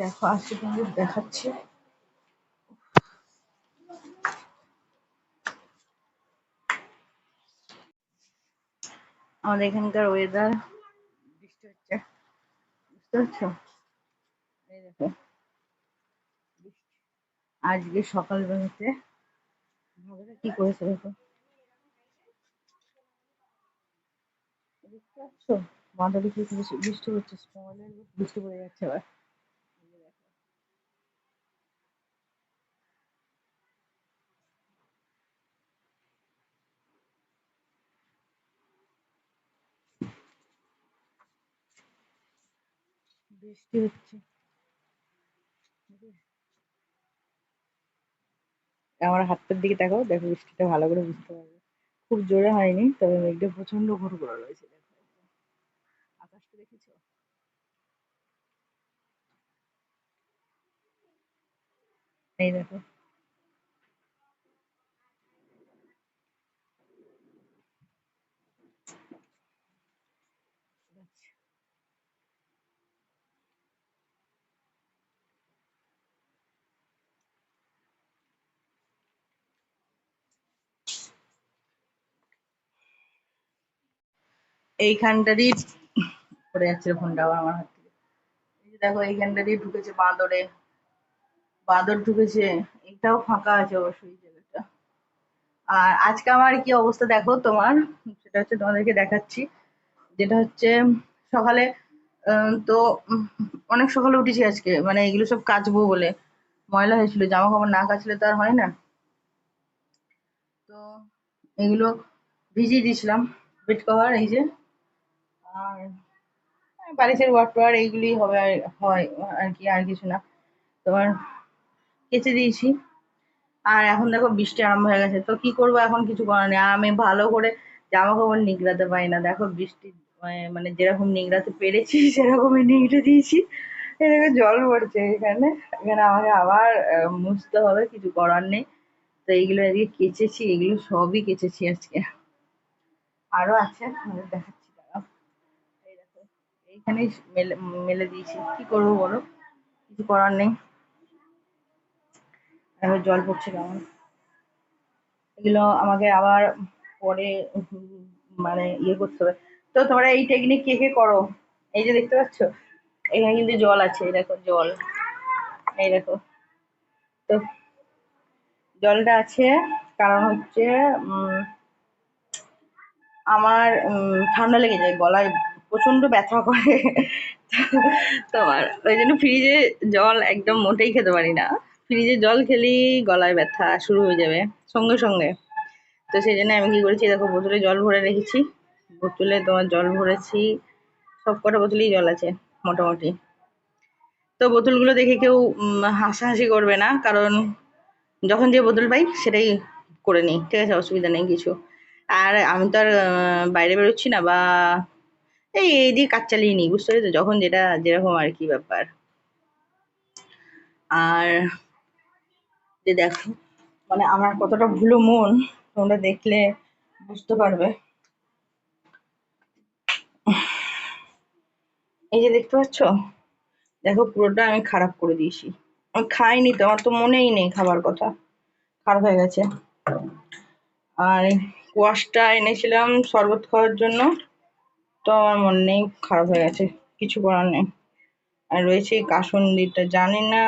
দেখো, আজকে তোমাদের দেখাচ্ছি। আমাদের এখানকার ওয়েদার বৃষ্টি হচ্ছে। বুঝতে পারছ? এই দেখো। আজকে সকালবেলাতে কি করেছে দেখো। দেখতে পাচ্ছ বাঁধারি কি বৃষ্টি হচ্ছে বৃষ্টি পড়ে যাচ্ছে আবার। বৃষ্টি হচ্ছে। আমার হাতটার দিকে দেখো দেখো বৃষ্টিটা ভালো করে বুঝতে পারবে। খুব জোরে হয়নি, তবে মেঘটা প্রচণ্ড ঘুর ঘোরা রয়েছে আকাশটা দেখেছ? এই দেখো। এইখানটারই পড়ে যাচ্ছে ফোনটা আবার আমার হাত থেকে। এই যে দেখো, এইখানটারই ঢুকেছে বাঁদরে। বাঁদর ঢুকেছে। এটাও ফাঁকা আছে অবশ্যই জায়গাটা। আর আজকে আমার কি অবস্থা দেখো তোমার? সেটা হচ্ছে তোমাদেরকে দেখাচ্ছি। যেটা হচ্ছে, সকালে তো অনেক সকালে উঠেছি আজকে। মানে এগুলো সব কাচবো বলে। ময়লা হয়েছিল জামা কাপড় না কাচলে তো আর হয় না। তো, এগুলো ভিজিয়ে দিয়েছিলাম। বেড কভার, এই যে। আর বালিশের ওয়ার এইগুলি হবে হয়, আর কি, আর কিছু না। তোমার কেচে দিয়েছি। আর এখন দেখো বৃষ্টি আরম্ভ হয়ে গেছে। তো কি করব এখন কিছু করার নেই। আমি ভালো করে জামা কাপড় নিগড়াতে পারি না। দেখো বৃষ্টি মানে যেরকম নিগড়াতে পেরেছি, সেরকমই নিগড়ে দিয়েছি। এদিকে জল পড়ছে এখানে। এখানে আমাকে আবার মুছতে হবে, কিছু করার নেই। তো এইগুলো আজকে কেচেছি, এগুলো সবই কেচেছি আজকে। আরও আছে তোমাদের দেখাচ্ছি দাঁড়াও এই দেখো এইখানেই মেলে দিয়েছি। কি করব বলো? কিছু করার নেই। এখন জল পড়ছে কেমন? এগুলো আমাকে আবার পরে মানে ইয়ে করতে হবে। তো তোমরা এই টেকনিক কে কে করো? এই যে দেখতে পাচ্ছ? এখানে কিন্তু জল আছে। এই দেখো, জল। এই দেখো। তো জলটা আছে। কারণ হচ্ছে আমার ঠান্ডা লেগে যায়, গলায় প্রচণ্ড ব্যথা করে। তোমার, ওই জন্য ফ্রিজে জল একদম মোটেই খেতে পারি না। ফ্রিজে জল খেলেই গলায় ব্যথা শুরু হয়ে যাবে, সঙ্গে সঙ্গে। তো সেই জন্য আমি কি করেছি, দেখো বোতলে জল ভরে রেখেছি। বোতলে তোমার জল ভরেছি সব কটা বোতলেই জল আছে, মোটামুটি। তো বোতলগুলো দেখে কেউ হাসাহাসি করবে না, কারণ যখন যে বোতল পাই, সেটাই করে নিই। ঠিক আছে, অসুবিধা নেই কিছু। আর আমি তো আর বাইরে বেরোচ্ছি না বা এই এই দিয়ে কাজ চালিয়ে নিই, বুঝতে পেরেছ? যখন যেটা, যেরকম আর কি ব্যাপার। আর যে দেখো মানে আমার কতটা ভুলো মন, তোমরা দেখলে বুঝতে পারবে। এই যে দেখতে পাচ্ছ? দেখো পুরোটা আমি খারাপ করে দিয়েছি। আমি খাইনি তো, আমার তো মনেই নেই খাবার কথা। খারাপ হয়ে গেছে। আর কোয়াশটা এনেছিলাম শরবত খাওয়ার জন্য। তো আমার মনে নেই, খারাপ হয়ে গেছে, কিছু করার নেই। আর রয়েছে এই কাসুন্দিটা জানি না,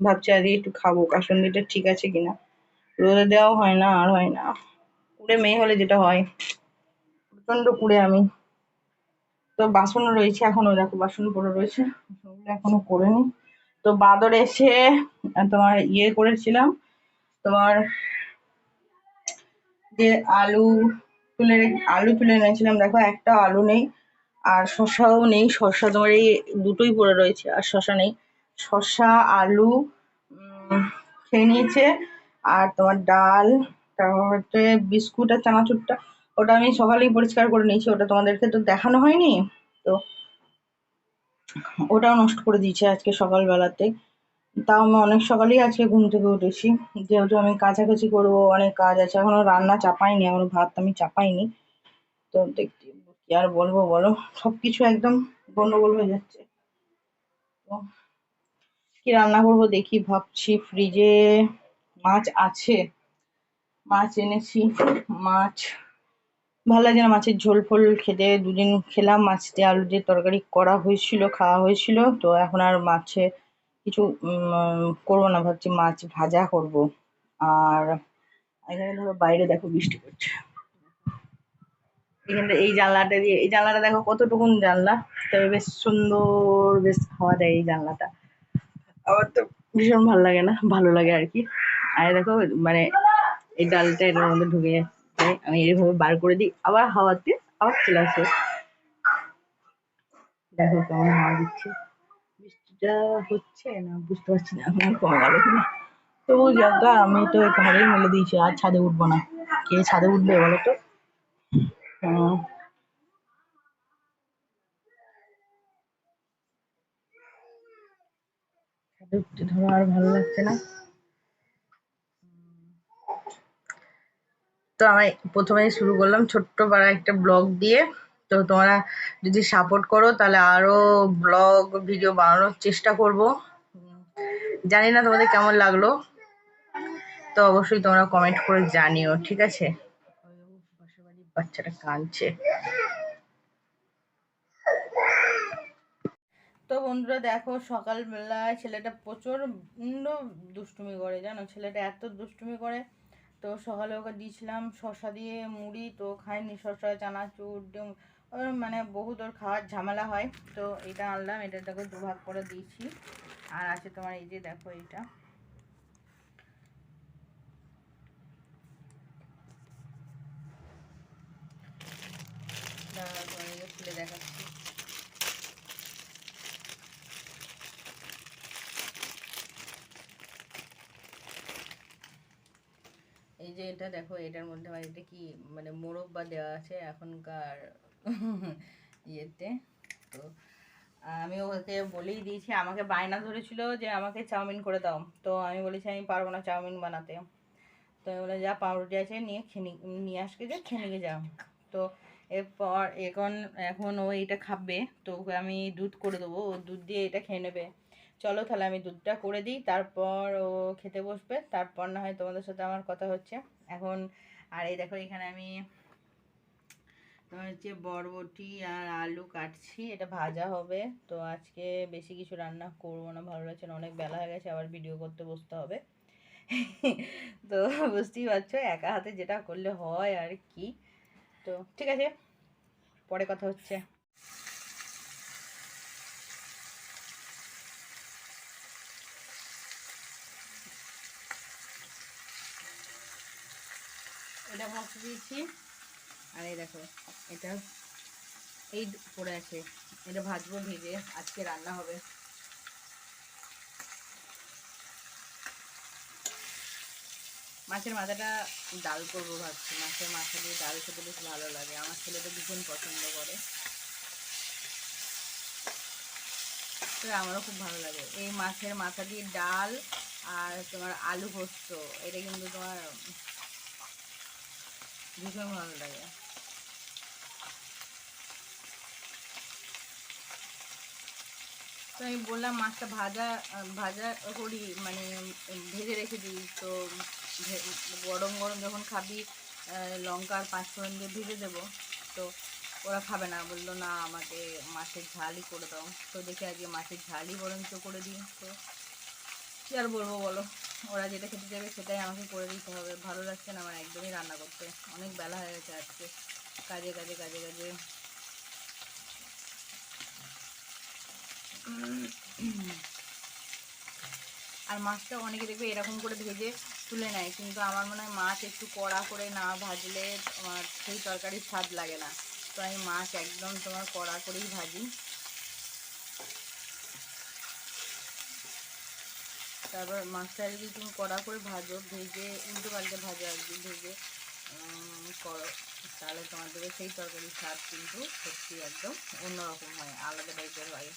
ভাবছি আজকে একটু খাব কাসুন্দিটা ঠিক আছে কিনা? রোদে দেওয়াও হয় না, আর হয় না। কুড়ে মেয়ে হলে যেটা হয় প্রচণ্ড কুড়ে আমি। তো বাসনও রয়েছে এখনও, দেখো বাসন পড়ে রয়েছে এখনও করিনি। তো বাদর এসে তোমার ইয়ে করেছিলাম, তোমার যে আলু তুলে আলু তুলে এনেছিলাম। দেখো একটা আলু নেই, আর শসাও নেই। শসা তোমার এই দুটোই পড়ে রয়েছে, আর শসা নেই। শসা, আলু খেয়ে নিয়েছে। আর তোমার ডাল, তারপর হচ্ছে বিস্কুট আর চানাচুরটা, ওটা আমি সকালেই পরিষ্কার করে নিয়েছি। ওটা তোমাদেরকে তো দেখানো হয়নি, তো ওটাও নষ্ট করে দিয়েছে আজকে সকালবেলাতে। তাও আমি অনেক সকালেই আজকে ঘুম থেকে উঠেছি। যেহেতু আমি কাছাকাছি করব, অনেক কাজ আছে। এখনও রান্না চাপাইনি, এখনও ভাত আমি চাপাইনি। তো দেখতে কি আর বলব বলো? সবকিছু একদম গন্ডগোল হয়ে যাচ্ছে। তো কি রান্না করব দেখি, ভাবছি ফ্রিজে মাছ আছে। মাছ এনেছি, মাছ। ভালো লাগে না মাছের ঝোল ফোল খেতে। দুদিন খেলাম মাছ দিয়ে আলু দিয়ে তরকারি করা হয়েছিল, খাওয়া হয়েছিল। তো এখন আর মাছে কিছু করব না, ভাবছি মাছ ভাজা করব। আর এখানে ধরো বাইরে দেখো বৃষ্টি পড়ছে। এখানটা এই জানলাটা দিয়ে, এই জানলাটা দেখো কতটুকুন জানলা, তবে বেশ সুন্দর বেশ হাওয়া দেয় এই জানলাটা। আমার তো ভীষণ ভালো লাগে না, ভালো লাগে আর কি। আর দেখো মানে এই ডালটা এটার মধ্যে ঢুকে যাচ্ছে, আমি এইভাবে বার করে দিই, আবার হাওয়াতে, আবার চলে আসে। দেখো কেমন হাওয়া দিচ্ছে। বৃষ্টিটা হচ্ছে না বুঝতে পারছি না এখন কমে গেল কিনা। তবু জায়গা আমি তো ঘরেই মেলে দিয়েছি আর ছাদে উঠবো না। কে ছাদে উঠবে বলো তো? হুম, ছাদে উঠতে ধরো আর ভালো লাগছে না। তো আমি প্রথমেই শুরু করলাম ছোট্ট পাড়া একটা ব্লগ দিয়ে। তো তোমরা যদি সাপোর্ট করো, তাহলে আরও ব্লগ ভিডিও বানানোর চেষ্টা করব। জানি না তোমাদের কেমন লাগল, তো অবশ্যই তোমরা কমেন্ট করে জানিও, ঠিক আছে? বাচ্চাটা কাঁদছে। তো বন্ধুরা দেখো, সকালবেলায় ছেলেটা প্রচণ্ড দুষ্টুমি করে, জানো? ছেলেটা এত দুষ্টুমি করে, তো সকালে ওকে দিয়েছিলাম শশা দিয়ে মুড়ি, তো খায়নি শশা চানাচুর মানে বহুত ওর খাওয়ার ঝামেলা হয়, তো এটা আনলাম, এটা দেখো দুভাগ করে দিয়েছি। আর আছে তোমার এই যে দেখো এটা খুলে দেখাচ্ছি। এই যে এটা দেখো, এটার মধ্যে আমার এটা কি মানে মোরব্বা দেওয়া আছে, এখনকার ইয়েতে। তো, আমি ওকে বলেই দিয়েছি, আমাকে বায়না ধরেছিল যে আমাকে চাউমিন করে দাও। তো আমি বলেছি, আমি পারব না চাউমিন বানাতে। তো আমি বলে যা পাউরুটি আছে, নিয়ে খেয়ে নিয়ে আসকে যা, খেয়ে নিয়ে যাও তো এরপর এখন এখন ও এটা খাবে, তো ওকে আমি দুধ করে দেবো। ও দুধ দিয়ে এটা খেয়ে নেবে। চলো তাহলে আমি দুধটা করে দিই, তারপর ও খেতে বসবে। তারপর না হয় তোমাদের সাথে আমার কথা হচ্ছে। এখন, আর এই দেখো, এখানে আমি হচ্ছে বরবটি আর আলু কাটছি, এটা ভাজা হবে। তো আজকে বেশি কিছু রান্না করব না, ভালো লাগছে না, অনেক বেলা হয়ে গেছে, আবার ভিডিও করতে বসতে হবে। তো বুঝতেই পারছ, একা হাতে যেটা করলে হয় আর কি। তো ঠিক আছে, পরে কথা হচ্ছে। এটা ভাজতে দিয়েছি আর এই দেখো, এটা এই পড়ে আছে। এটা ভাজবো ভেজে, আজকে রান্না হবে। মাছের মাথাটা ডাল করব ভাবছি। মাছের মাথা দিয়ে ডাল খেতে বেশ ভালো লাগে। আমার ছেলে তো ভীষণ পছন্দ করে। তো আমারও খুব ভালো লাগে। এই মাছের মাথা দিয়ে ডাল আর তোমার আলু পোস্ত, এটা কিন্তু তোমার ভীষণ ভালো লাগে। তো আমি বললাম মাছটা ভাজা ভাজা করি মানে ভেজে রেখে দিই। তো গরম গরম যখন খাবি আহ, লঙ্কা আর পাঁচফোড়ন দিয়ে ভেজে দেবো। তো ওরা খাবে না বলল না আমাকে মাছের ঝালই করে দাও। তো দেখি আজকে মাছের ঝালই বরঞ্চ করে দিই। তো কী আর বলব বলো? ওরা যেটা খেতে যাবে সেটাই আমাকে করে দিতে হবে। ভালো লাগছে না আমার একদমই রান্না করতে। অনেক বেলা হয়ে গেছে আজকে। কাজে কাজে কাজে কাজে। আর মাছটা অনেকে দেখবে এরকম করে ভেজে তুলে নেয়, কিন্তু আমার মনে হয় মাছ একটু কড়া করে না ভাজলে তোমার সেই তরকারির স্বাদ লাগে না। তো আমি মাছ একদম তোমার কড়া করেই ভাজি। তারপর মাছটা যদি তুমি কড়া করে ভাজো, ভেজে উল্টো পাল্টে ভাজো আর কি ভেজে করো। তাহলে তোমার দেবে সেই তরকারির স্বাদ কিন্তু সত্যি একদম অন্যরকম হয়, আলাদা টাইপের হয়।